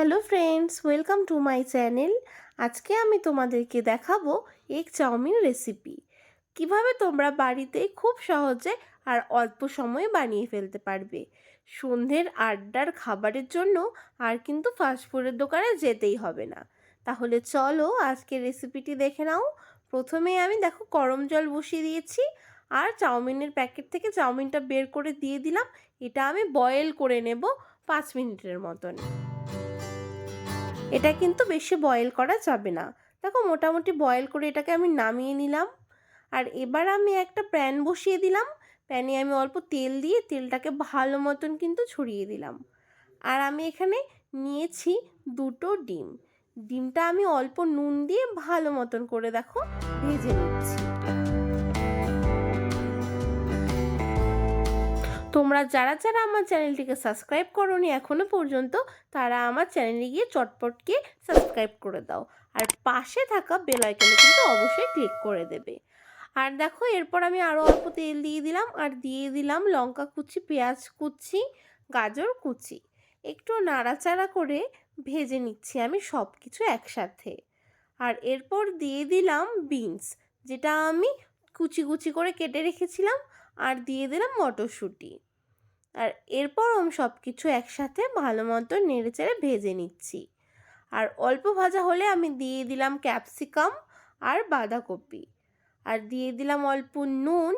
Hello friends, welcome to my channel. আজকে আমি তোমাদেরকে দেখাবো এগ চাউমিন রেসিপি। কীভাবে তোমরা বাড়িতে খুব সহজে আর অল্প সময়ে বানিয়ে ফেলতে পারবে? সন্ধ্যের আড্ডার খাবারের জন্য আর কিন্তু ফাস্টফুডের দোকানে যেতেই হবে না। তাহলে চলো আজকে রেসিপিটি দেখে নাও। প্রথমে আমি দেখো গরম জল বসিয়ে দিয়েছি আর চাউমিনের প্যাকেট থেকে চাউমিনটা বের করে দিয়ে দিলাম। এটা আমি বয়েল করে নেব পাঁচ মিনিটের মতন। এটা কিন্তু বেশি বয়েল করা যাবে না। দেখো, মোটামুটি বয়েল করে এটাকে আমি নামিয়ে নিলাম। আর এবার আমি একটা প্যান বসিয়ে দিলাম। প্যানে আমি অল্প তেল দিয়ে তেলটাকে ভালো মতন কিন্তু ছড়িয়ে দিলাম। আর আমি এখানে নিয়েছি দুটো ডিম। ডিমটা আমি অল্প নুন দিয়ে ভালো মতন করে দেখো, ভেজে নিচ্ছি। তোমরা যারা যারা আমার চ্যানেলটিকে সাবস্ক্রাইব করোনি এখনও পর্যন্ত, তারা আমার চ্যানেলে গিয়ে চটপটকে সাবস্ক্রাইব করে দাও। আর পাশে থাকা বেল আইকনে কিন্তু অবশ্যই ক্লিক করে দেবে। আর দেখো, এরপর আমি আরও অল্প তেল দিয়ে দিলাম। আর দিয়ে দিলাম লঙ্কা কুচি, পেঁয়াজ কুচি, গাজর কুচি। একটু নাড়াচাড়া করে ভেজে নিচ্ছি আমি সব কিছু একসাথে। আর এরপর দিয়ে দিলাম বিনস, যেটা আমি কুচি কুচি করে কেটে রেখেছিলাম। আর দিয়ে দিলাম মটরশুঁটি। আর এরপর আমি সব কিছু একসাথে ভালো মতো নেড়ে চেড়ে ভেজে নিচ্ছি। আর অল্প ভাজা হলে আমি দিয়ে দিলাম ক্যাপসিকাম আর বাঁধাকপি। আর দিয়ে দিলাম অল্প নুন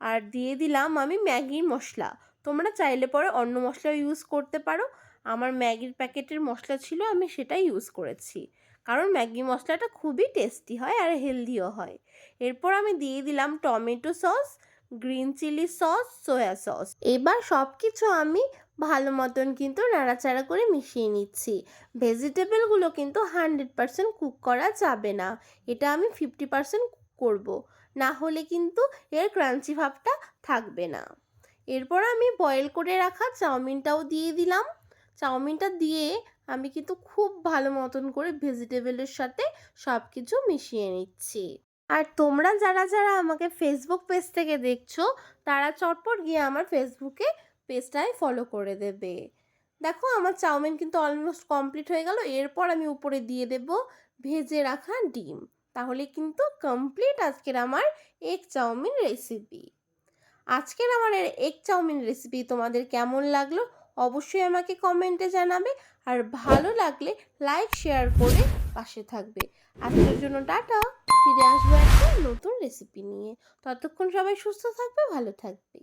আর দিয়ে দিলাম আমি ম্যাগির মশলা। তোমরা চাইলে পরে অন্য মশলা ইউজ করতে পারো। আমার ম্যাগির প্যাকেটের মশলা ছিল, আমি সেটা ইউজ করেছি। কারণ ম্যাগি মশলাটা খুবই টেস্টি হয় আর হেলদিও হয়। এরপর আমি দিয়ে দিলাম tomato sauce green chilli sauce, soya sauce. এবার সব কিছু আমি ভালো মতন কিন্তু নাড়াচাড়া করে মিশিয়ে নিচ্ছি। ভেজিটেবলগুলো কিন্তু হান্ড্রেড পারসেন্ট কুক করা যাবে না। এটা আমি ফিফটি পারসেন্ট করব। না হলে কিন্তু এর ক্রাঞ্চি ভাবটা থাকবে না। এরপর আমি বয়েল করে রাখা চাউমিনটাও দিয়ে দিলাম। চাউমিনটা দিয়ে আমি কিন্তু খুব ভালো মতন করে ভেজিটেবলের সাথে সব কিছু মিশিয়ে নিচ্ছি। আর তোমরা যারা যারা আমাকে ফেসবুক পেজ থেকে দেখছ, তারা চটপট গিয়ে আমার ফেসবুকে পেজটায় ফলো করে দেবে। দেখো, আমার চাউমিন কিন্তু অলমোস্ট কমপ্লিট হয়ে গেল। এরপর আমি উপরে দিয়ে দেব ভেজে রাখা ডিম। তাহলে কিন্তু কমপ্লিট আজকের আমার এগ চাউমিন রেসিপি আজকের আমার এগ চাউমিন রেসিপি তোমাদের কেমন লাগল? অবশ্যই আমাকে কমেন্টে জানাবে। আর ভালো লাগলে লাইক শেয়ার করে পাশে থাকবে। আজকের জন্য টাটা! ফিরে আসব একটা নতুন রেসিপি নিয়ে। ততক্ষণ সবাই সুস্থ থাকবে ভালো থাকবে।